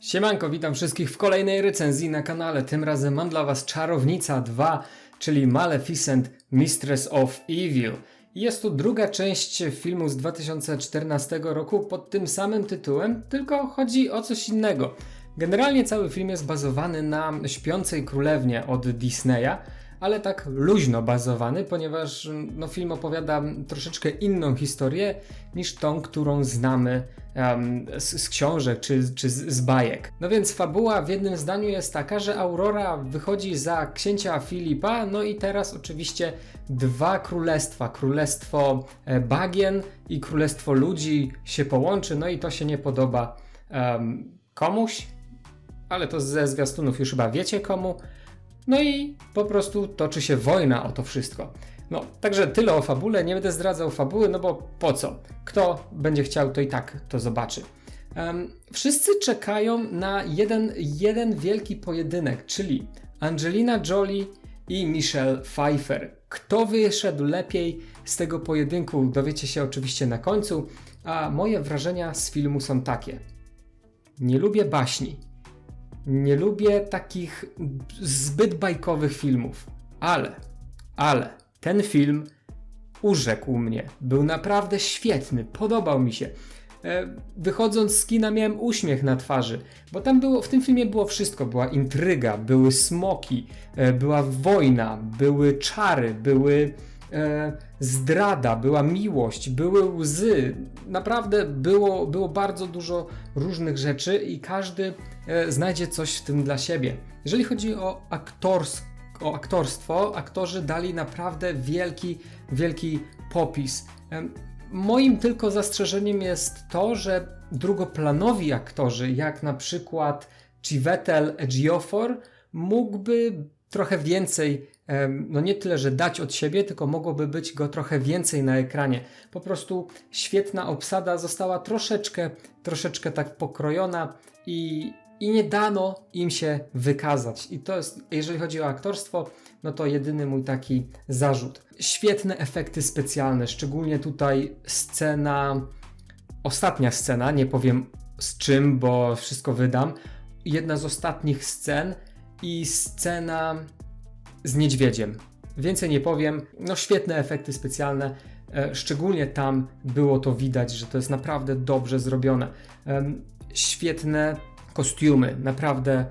Siemanko, witam wszystkich w kolejnej recenzji na kanale. Tym razem mam dla Was Czarownica 2, czyli Maleficent Mistress of Evil. Jest to druga część filmu z 2014 roku pod tym samym tytułem, tylko chodzi o coś innego. Generalnie cały film jest bazowany na Śpiącej Królewnie od Disneya, ale tak luźno bazowany, ponieważ no, film opowiada troszeczkę inną historię niż tą, którą znamy um, z, z, książek czy, czy z, z, bajek. No więc fabuła w jednym zdaniu jest taka, że Aurora wychodzi za księcia Filipa, no i teraz oczywiście dwa królestwa, królestwo e, bagien i królestwo ludzi się połączy, no i to się nie podoba um, komuś, ale to ze zwiastunów już chyba wiecie komu. No i po prostu toczy się wojna o to wszystko. No, także tyle o fabule. Nie będę zdradzał fabuły, no bo po co? Kto będzie chciał, to i tak to zobaczy. Um, wszyscy czekają na jeden, jeden wielki pojedynek, czyli Angelina Jolie i Michelle Pfeiffer. Kto wyszedł lepiej z tego pojedynku, dowiecie się oczywiście na końcu, a moje wrażenia z filmu są takie. Nie lubię baśni. Nie lubię takich zbyt bajkowych filmów, ale, ale ten film urzekł mnie. Był naprawdę świetny, podobał mi się. E, wychodząc z kina miałem uśmiech na twarzy, bo tam było, w tym filmie było wszystko. Była intryga, były smoki, e, była wojna, były czary, były zdrada, była miłość, były łzy. Naprawdę było, było bardzo dużo różnych rzeczy i każdy e, znajdzie coś w tym dla siebie. Jeżeli chodzi o aktorstwo, o aktorstwo, aktorzy dali naprawdę wielki, wielki popis. Moim tylko zastrzeżeniem jest to, że drugoplanowi aktorzy, jak na przykład Chiwetel Ejiofor, mógłby trochę więcej, no nie tyle, że dać od siebie, tylko mogłoby być go trochę więcej na ekranie. Po prostu świetna obsada została troszeczkę, troszeczkę tak pokrojona i, i nie dano im się wykazać. I to jest, jeżeli chodzi o aktorstwo, no to jedyny mój taki zarzut. Świetne efekty specjalne, szczególnie tutaj scena, ostatnia scena, nie powiem z czym, bo wszystko wydam. Jedna z ostatnich scen i scena z niedźwiedziem. Więcej nie powiem. No świetne efekty specjalne. E, szczególnie tam było to widać, że to jest naprawdę dobrze zrobione. Świetne kostiumy, naprawdę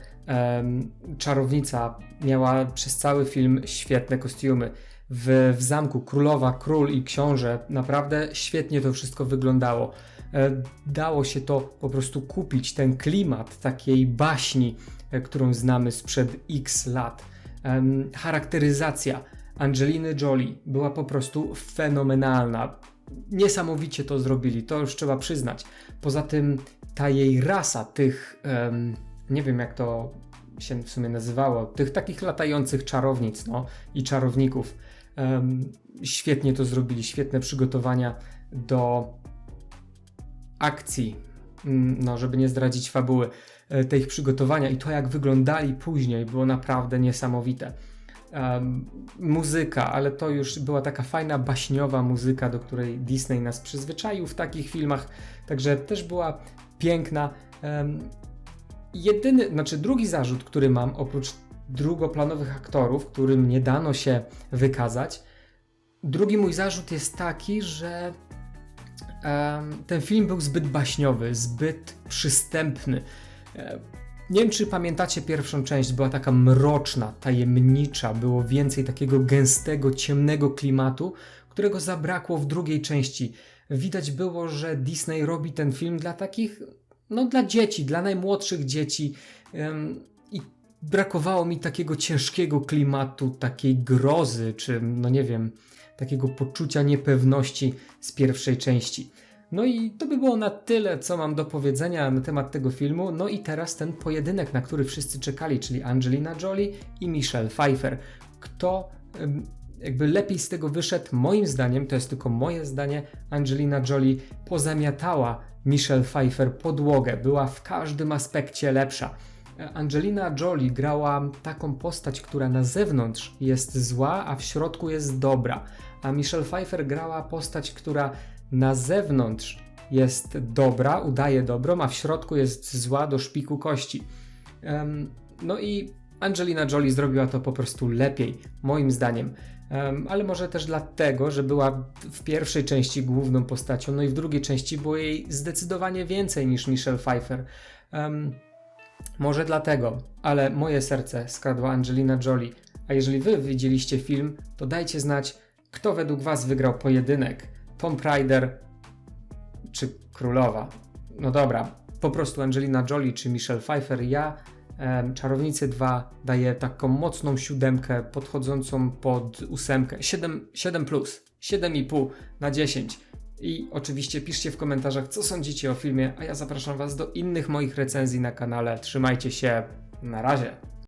czarownica miała przez cały film świetne kostiumy. W, w zamku królowa, król i książę naprawdę świetnie to wszystko wyglądało. E, dało się to po prostu kupić, ten klimat takiej baśni, e, którą znamy sprzed x lat. Charakteryzacja Angeliny Jolie była po prostu fenomenalna. Niesamowicie to zrobili, to już trzeba przyznać. Poza tym ta jej rasa tych, um, nie wiem jak to się w sumie nazywało, tych takich latających czarownic no, i czarowników, um, świetnie to zrobili, świetne przygotowania do akcji, mm, no, żeby nie zdradzić fabuły, te ich przygotowania i to jak wyglądali później było naprawdę niesamowite. Um, muzyka, ale to już była taka fajna, baśniowa muzyka, do której Disney nas przyzwyczaił w takich filmach, także też była piękna. Um, jedyny, znaczy drugi zarzut, który mam, oprócz drugoplanowych aktorów, którym nie dano się wykazać, drugi mój zarzut jest taki, że um, ten film był zbyt baśniowy, zbyt przystępny. Um, nie wiem, czy pamiętacie pierwszą część, była taka mroczna, tajemnicza, było więcej takiego gęstego, ciemnego klimatu, którego zabrakło w drugiej części. Widać było, że Disney robi ten film dla takich, no dla dzieci, dla najmłodszych dzieci. I brakowało mi takiego ciężkiego klimatu, takiej grozy, czy no nie wiem, takiego poczucia niepewności z pierwszej części. No i to by było na tyle, co mam do powiedzenia na temat tego filmu. No i teraz ten pojedynek, na który wszyscy czekali, czyli Angelina Jolie i Michelle Pfeiffer. Kto jakby lepiej z tego wyszedł, moim zdaniem, to jest tylko moje zdanie, Angelina Jolie pozamiatała Michelle Pfeiffer podłogę, była w każdym aspekcie lepsza. Angelina Jolie grała taką postać, która na zewnątrz jest zła, a w środku jest dobra, a Michelle Pfeiffer grała postać, która na zewnątrz jest dobra, udaje dobrą, a w środku jest zła do szpiku kości. No i Angelina Jolie zrobiła to po prostu lepiej, moim zdaniem. Em, ale może też dlatego, że była w pierwszej części główną postacią, no i w drugiej części było jej zdecydowanie więcej niż Michelle Pfeiffer. Może dlatego, ale moje serce skradła Angelina Jolie. A jeżeli wy widzieliście film, to dajcie znać, kto według was wygrał pojedynek. Tom Raider czy Królowa. No dobra, po prostu Angelina Jolie czy Michelle Pfeiffer. Ja Czarownicy 2 daję taką mocną siódemkę podchodzącą pod ósemkę. 7, 7 plus, 7,5 na 10. I oczywiście piszcie w komentarzach, co sądzicie o filmie, a ja zapraszam Was do innych moich recenzji na kanale. Trzymajcie się, na razie.